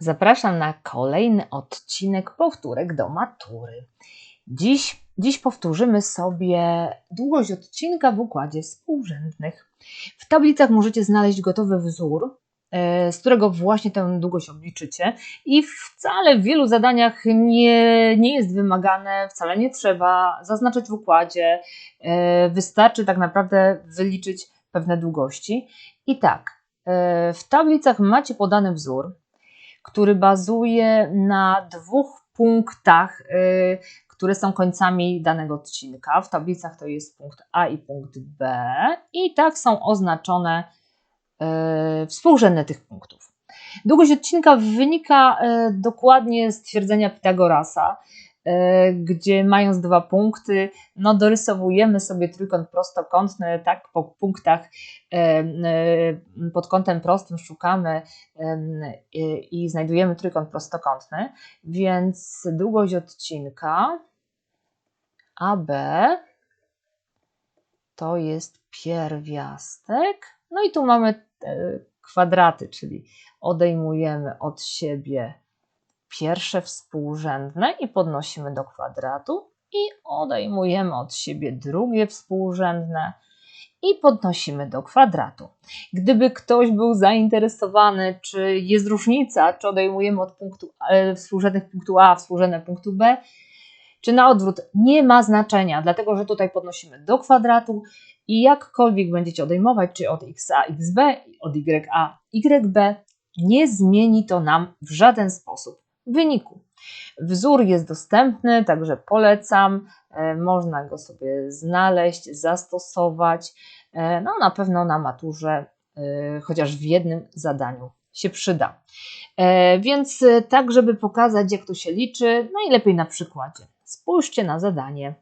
Zapraszam na kolejny odcinek powtórek do matury. Dziś, dziś powtórzymy sobie długość odcinka w układzie współrzędnych. W tablicach możecie znaleźć gotowy wzór, e, z którego właśnie tę długość obliczycie i wcale w wielu zadaniach nie, nie jest wymagane, wcale nie trzeba zaznaczać w układzie. E, wystarczy tak naprawdę wyliczyć pewne długości. I tak, e, w tablicach macie podany wzór, który bazuje na dwóch punktach, y, które są końcami danego odcinka. W tablicach to jest punkt A i punkt B, i tak są oznaczone y, współrzędne tych punktów. Długość odcinka wynika y, dokładnie z twierdzenia Pitagorasa, gdzie mając dwa punkty, no dorysowujemy sobie trójkąt prostokątny, tak po punktach e, e, pod kątem prostym szukamy i znajdujemy trójkąt prostokątny, więc długość odcinka AB to jest pierwiastek, no i tu mamy kwadraty, czyli odejmujemy od siebie pierwsze współrzędne i podnosimy do kwadratu i odejmujemy od siebie drugie współrzędne i podnosimy do kwadratu. Gdyby ktoś był zainteresowany, czy jest różnica, czy odejmujemy od punktu e, współrzędnych punktu A, współrzędne punktu B, czy na odwrót, nie ma znaczenia, dlatego że tutaj podnosimy do kwadratu i jakkolwiek będziecie odejmować, czy od xa, xb, od ya, yb, nie zmieni to nam w żaden sposób wyniku. Wzór jest dostępny, także polecam. E, można go sobie znaleźć, zastosować. E, no, na pewno na maturze, e, chociaż w jednym zadaniu się przyda. Więc tak, żeby pokazać, jak to się liczy, najlepiej na przykładzie. Spójrzcie na zadanie.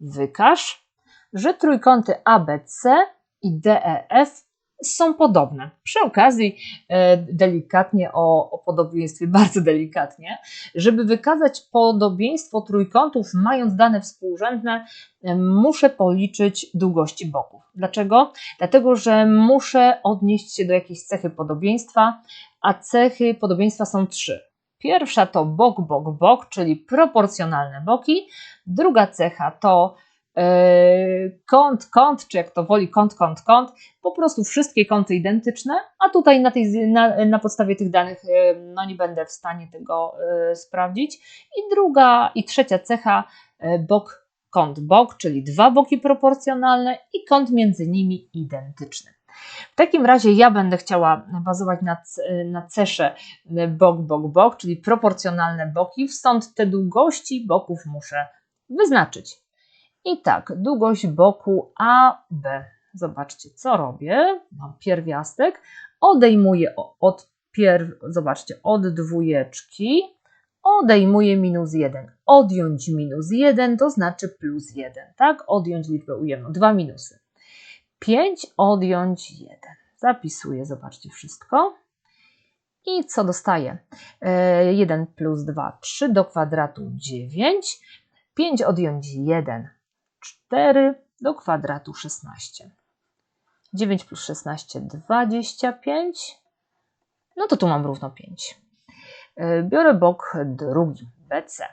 Wykaż, że trójkąty ABC i DEF są podobne. Przy okazji, e, delikatnie o, o, podobieństwie, bardzo delikatnie, żeby wykazać podobieństwo trójkątów, mając dane współrzędne, e, muszę policzyć długości boków. Dlaczego? Dlatego, że muszę odnieść się do jakiejś cechy podobieństwa, a cechy podobieństwa są trzy. Pierwsza to bok, bok, bok, czyli proporcjonalne boki. Druga cecha to kąt, kąt, czy jak to woli, kąt, kąt, kąt, po prostu wszystkie kąty identyczne, a tutaj na, tej, na, na podstawie tych danych yy, no nie będę w stanie tego yy, sprawdzić. I druga i trzecia cecha, bok, kąt, bok, czyli dwa boki proporcjonalne i kąt między nimi identyczny. W takim razie ja będę chciała bazować na, na cesze bok, bok, bok, czyli proporcjonalne boki, stąd te długości boków muszę wyznaczyć. I tak, długość boku AB. Zobaczcie, co robię. Mam pierwiastek. Odejmuję od pierw, zobaczcie, od dwójeczki. Odejmuję minus 1. Odjąć minus 1 to znaczy plus 1. Tak? Odjąć liczbę ujemną. Dwa minusy. 5 odjąć 1. Zapisuję, zobaczcie wszystko. I co dostaję? 1 e, plus 2, 3 do kwadratu 9. 5 odjąć 1 4 do kwadratu 16. 9 plus 16, 25. No to tu mam równo 5. E, biorę bok drugi, BC.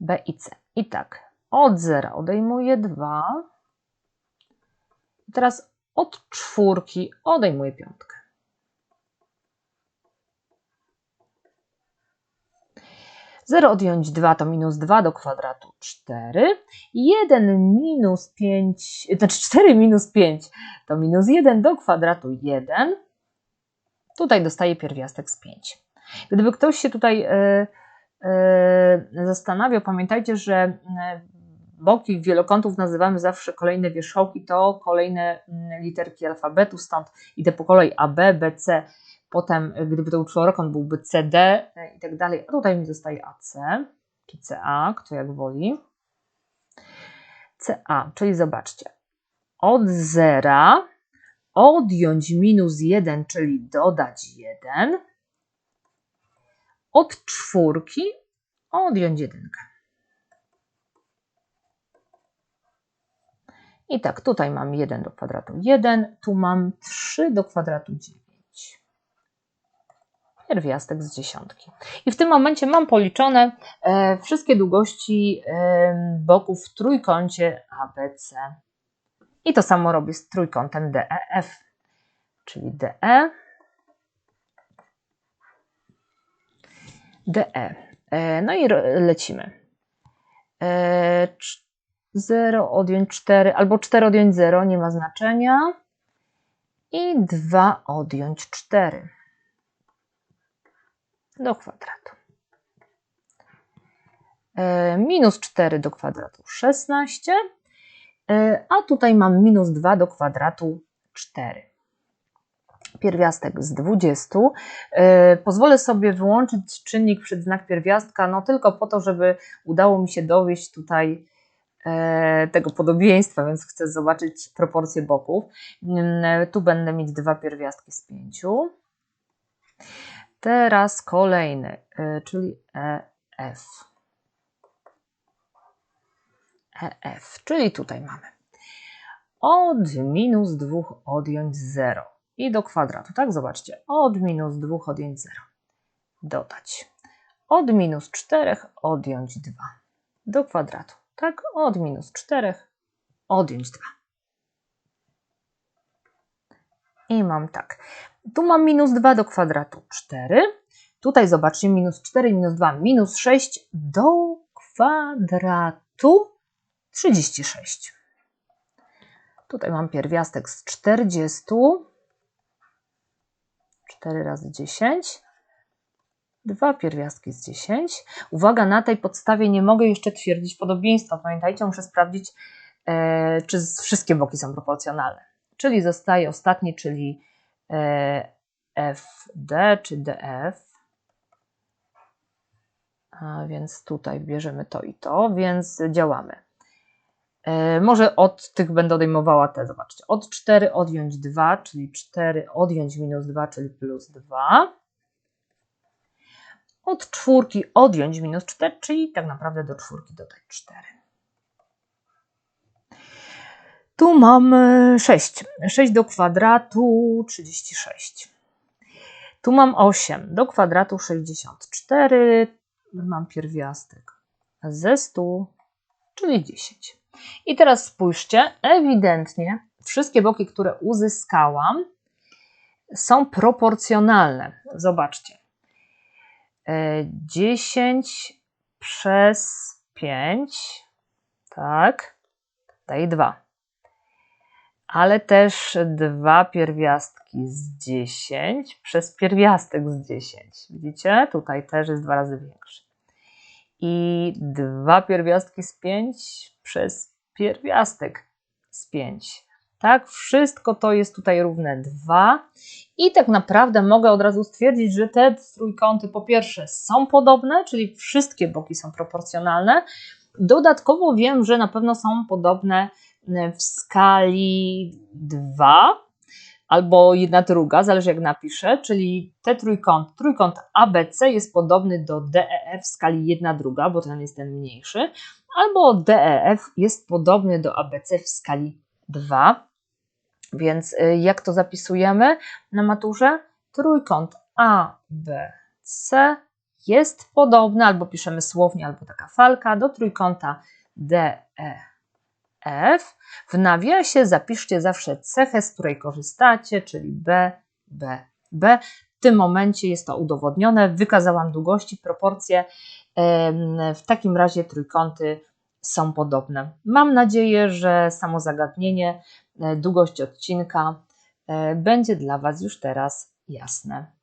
B i C. I tak, od 0 odejmuję 2. Teraz od czwórki odejmuję piątkę. 0 odjąć 2 to minus 2 do kwadratu 4. 1 minus 5, znaczy 4 minus 5 to minus 1 do kwadratu 1. Tutaj dostaję pierwiastek z 5. Gdyby ktoś się tutaj y, y, zastanawiał, pamiętajcie, że e, boki wielokątów nazywamy zawsze kolejne wierzchołki, to kolejne mm, literki alfabetu, stąd idę po kolei A, B, B, C, Potem, gdyby to był czworokąt, byłby CD e, i tak dalej. A tutaj mi zostaje AC, czy CA, kto jak woli. CA, czyli zobaczcie, od zera odjąć minus 1, czyli dodać 1. Od czwórki odjąć jedynkę. I tak, tutaj mam 1 do kwadratu 1, tu mam 3 do kwadratu 9. pierwiastek z dziesiątki. I w tym momencie mam policzone e, wszystkie długości e, boków w trójkącie ABC. I to samo robię z trójkątem DEF, czyli DE, DE. E, no i lecimy. E, cz- 0 odjąć 4 albo 4 odjąć 0, nie ma znaczenia. I 2 odjąć 4 do kwadratu. E, minus 4 do kwadratu 16, e, a tutaj mam minus 2 do kwadratu 4. Pierwiastek z 20. E, pozwolę sobie wyłączyć czynnik przed znak pierwiastka, no tylko po to, żeby udało mi się dowieść tutaj tego podobieństwa, więc chcę zobaczyć proporcje boków. Tu będę mieć dwa pierwiastki z 5. Teraz kolejny, y, czyli EF. EF, czyli tutaj mamy od minus 2 odjąć 0 i do kwadratu, tak? Zobaczcie, od minus 2 odjąć 0. Dodać. Od minus 4 odjąć 2 do kwadratu, tak? Od minus 4 odjąć 2. I mam tak. Tu mam minus 2 do kwadratu 4. Tutaj zobaczcie, minus 4, minus 2, minus 6 do kwadratu 36. Tutaj mam pierwiastek z 40. 4 razy 10. Dwa pierwiastki z 10. Uwaga, na tej podstawie nie mogę jeszcze twierdzić podobieństwa. Pamiętajcie, muszę sprawdzić, e, czy wszystkie boki są proporcjonalne. Czyli zostaje ostatni, czyli e, FD czy DF. A więc tutaj bierzemy to i to, więc działamy. E, może od tych będę odejmowała te, zobaczcie. Od 4 odjąć 2, czyli 4 odjąć minus 2, czyli plus 2. Od czwórki odjąć minus 4, czyli tak naprawdę do czwórki dodać 4. Tu mam 6. 6 do kwadratu 36. Tu mam 8 do kwadratu 64. Mam pierwiastek ze 100, czyli 10. I teraz spójrzcie, ewidentnie wszystkie boki, które uzyskałam, są proporcjonalne. Zobaczcie. E, 10 przez 5, tak, daje 2 ale też dwa pierwiastki z 10 przez pierwiastek z 10. Widzicie? Tutaj też jest dwa razy większy. I dwa pierwiastki z 5 przez pierwiastek z 5. Tak, wszystko to jest tutaj równe 2. I tak naprawdę mogę od razu stwierdzić, że te trójkąty po pierwsze są podobne, czyli wszystkie boki są proporcjonalne. Dodatkowo wiem, że na pewno są podobne w skali 2 albo jedna druga, zależy jak napiszę, czyli trójkąt, trójkąt ABC jest podobny do DEF w skali 1 druga, bo ten jest ten mniejszy, albo DEF jest podobny do ABC w skali 2. Więc y, jak to zapisujemy na maturze? Trójkąt ABC jest podobny, albo piszemy słownie, albo taka falka, do trójkąta DEF. W nawiasie zapiszcie zawsze cechę, z której korzystacie, czyli B, B, B. W tym momencie jest to udowodnione. Wykazałam długości, proporcje. W takim razie trójkąty są podobne. Mam nadzieję, że samo zagadnienie, e, długość odcinka e, będzie dla Was już teraz jasne.